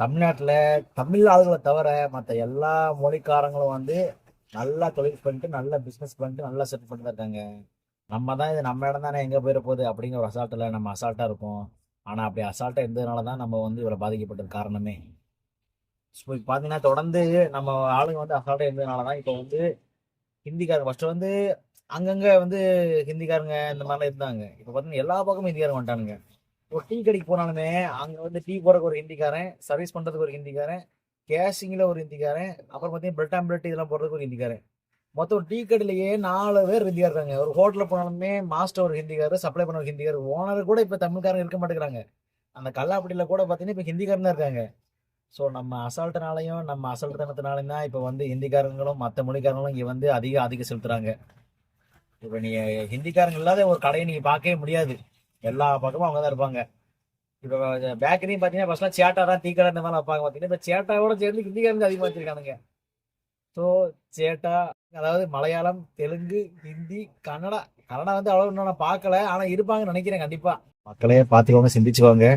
தமிழ்நாட்டில் தமிழ் ஆளுகளை தவிர மற்ற எல்லா மொழிக்காரங்களும் வந்து நல்லா தொழில் பண்ணிட்டு நல்லா பிஸ்னஸ் பண்ணிட்டு நல்லா செட் பண்ணிட்டு தான் இருக்காங்க. நம்ம தான் இது நம்ம இடம் தானே எங்கே போயிட போகுது அப்படிங்கிற ஒரு அசால்ட்டில் நம்ம அசால்ட்டாக இருப்போம். ஆனால் அப்படி அசால்ட்டாக இருந்ததுனால தான் நம்ம வந்து இவ்வளோ பாதிக்கப்பட்டது காரணமே. ஸோ இப்போ பார்த்தீங்கன்னா தொடர்ந்து நம்ம ஆளுங்க வந்து அசால்ட்டாக இருந்ததுனால தான் இப்போ வந்து ஹிந்திக்காரங்க ஃபஸ்ட்டு வந்து அங்கங்கே வந்து ஹிந்திக்காரங்க இந்த மாதிரிலாம் இருந்தாங்க. இப்போ பார்த்தீங்கன்னா எல்லா பக்கமும் ஹிந்திக்காரங்க வந்துட்டானுங்க. ஒரு டீ கடைக்கு போனாலுமே அங்கே வந்து டீ போடுறதுக்கு ஒரு ஹிந்திக்காரன் சர்வீஸ் பண்ணுறதுக்கு ஒரு ஹிந்திக்காரன் கேஷிங்கில் ஒரு ஹிந்திக்காரன் அப்புறம் பார்த்தீங்கன்னா பிரெட் ஆம்லெட் இதெல்லாம் போடுறதுக்கு ஒரு ஹிந்திக்காரன். மொத்தம் ஒரு டீ கடையிலேயே நாலு பேர் ஹிந்தியா இருக்காங்க. ஒரு ஹோட்டலில் போனாலுமே மாஸ்டர் ஒரு ஹிந்திக்காரர் சப்ளை பண்ண ஒரு ஹிந்திக்காரர் ஓனர் கூட இப்போ தமிழ்காரங்க இருக்க மாட்டேங்கிறாங்க. அந்த கல்லாப்பட்டியில் கூட பார்த்தீங்கன்னா இப்போ ஹிந்திக்காரன் தான் இருக்காங்க. ஸோ நம்ம அசால்ட்டுனாலையும் நம்ம அசால்ட்டுத்தனத்தினாலையும் தான் இப்போ வந்து ஹிந்திக்காரங்களும் மற்ற மொழிக்காரங்களும் இங்கே வந்து அதிக அதிகம் செலுத்துறாங்க. இப்போ நீங்கள் ஹிந்திக்காரங்க இல்லாத ஒரு கடையை நீங்கள் பார்க்கவே முடியாது. எல்லா பக்கமும் அவங்க தான் இருப்பாங்க. இப்போ பேக்கரியும் பார்த்தீங்கன்னா ஃபர்ஸ்ட்லாம் சேட்டா தான் டீ கடை இந்த மாதிரி வைப்பாங்க பார்த்தீங்கன்னா இப்போ சேட்டாவோட சேர்ந்து ஹிந்திக்காரங்க அதிகமாக வச்சிருக்கானுங்க. ஸோ சேட்டா அதாவது மலையாளம் தெலுங்கு ஹிந்தி கன்னடா கன்னடா வந்து அவ்வளோ இன்னும் நான் பார்க்கல. ஆனால் இருப்பாங்கன்னு நினைக்கிறேன் கண்டிப்பாக மக்களே பார்த்துக்கோங்க சிந்திச்சுக்கோங்க.